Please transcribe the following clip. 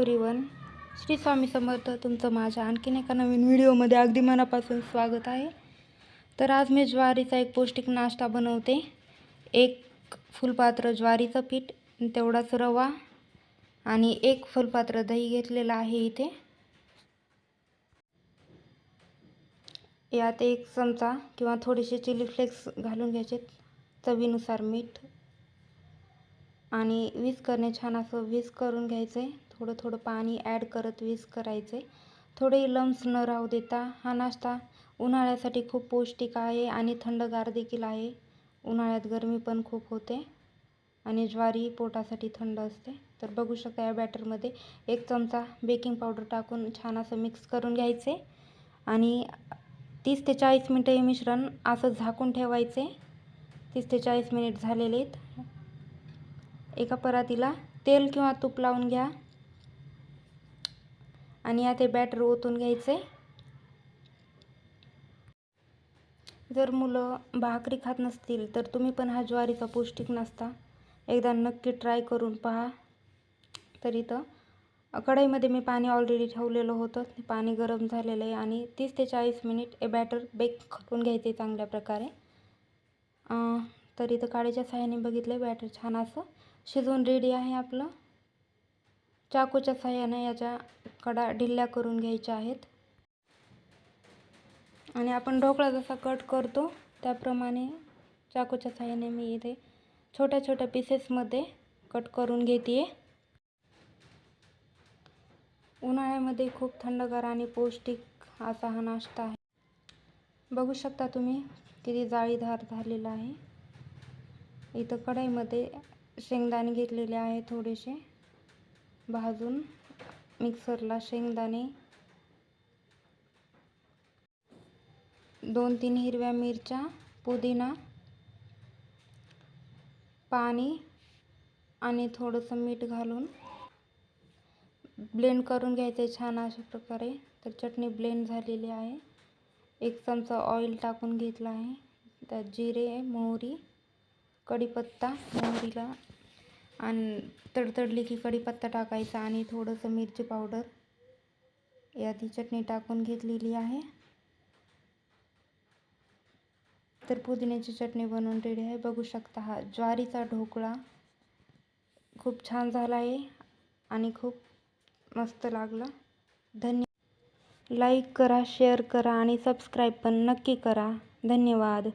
श्री स्वामी समर्थ तुमचं माझ्या आणखीन एका नवीन व्हिडिओमध्ये अगदी मनापासून स्वागत आहे. तर आज मी ज्वारीचा एक पौष्टिक नाश्ता बनवते. एक फुलपात्र ज्वारीचं पीठ तेवढाच रवा आणि एक फुलपात्र दही घेतलेलं आहे इथे. यात एक चमचा किंवा थोडेसे चिली फ्लेक्स घालून घ्यायचे. चवीनुसार मीठ आणि वीस करणे छान असं वीस करून घ्यायचं. आहे थोडं थोडं पाणी ॲड करत विस करायचे. थोडे लम्स न राहू देता हा नाश्ता उन्हाळ्यासाठी खूप पौष्टिक आहे आणि थंडगार देखील आहे. उन्हाळ्यात गरमी पण खूप होते आणि ज्वारी पोटासाठी थंड असते. तर बघू शकता या बॅटरमध्ये एक चमचा बेकिंग पावडर टाकून छान असं मिक्स करून घ्यायचे आणि तीस ते चाळीस मिनटं हे मिश्रण असं झाकून ठेवायचे. तीस ते चाळीस मिनिट झालेले आहेत. एका परातीला तेल किंवा तूप लावून घ्या. आणि आता हे बॅटर ओतून घ्यायचे. जर मुलं भाकरी खात नसतील तर तुम्ही पण हा ज्वारीचा पौष्टिक नाश्ता एकदा नक्की ट्राय करून पहा. तर इथं कढईमध्ये मी पाणी ऑलरेडी ठेवलेलं होतं. पाणी गरम झालेलं आहे आणि तीस ते चाळीस मिनिट हे बॅटर बेक करून घ्यायचे चांगल्या प्रकारे. तर इथं काळीच्या साह्याने बघितलं बॅटर छान असं. शिजवून रेडी आहे आपलं. चाकूच्या साह्याने याच्या कडा ढिल्ल्या करून घ्यायच्या आहेत. आणि आपण ढोकळा जसा कट करतो त्याप्रमाणे चाकूच्या साह्याने मी इथे छोट्या छोट्या पीसेसमध्ये कट करून घेते उन्हाळ्यामध्ये खूप थंडगार आणि पौष्टिक असा हा नाश्ता आहे. बघू शकता तुम्ही किती जाळीधार झालेला आहे. इथं कढईमध्ये शेंगदाणे घेतलेले आहे थोडेसे. भाजून मिक्सरला शेंगदाणे दोन तीन हिरव्या मिरच्या पुदिना पाणी आणि थोडंसं मीठ घालून ब्लेंड करून घ्यायचं आहे छान अशा प्रकारे. तर चटणी ब्लेंड झालेली आहे. एक चमचा ऑइल टाकून घेतला आहे. त्यात जिरे मोहरी कढीपत्ता मोहरीला आणि तडतडली की कढीपत्ता टाकायचा आणि थोडंसं मिरची पावडर यादी चटणी टाकून घेतलेली आहे. तर पुदिन्याची चटणी बनवून रेडी आहे. बघू शकता हा ज्वारीचा ढोकळा खूप छान झाला आहे आणि खूप मस्त लागला. धन्य लाईक करा शेअर करा आणि सबस्क्राईब पण नक्की करा. धन्यवाद.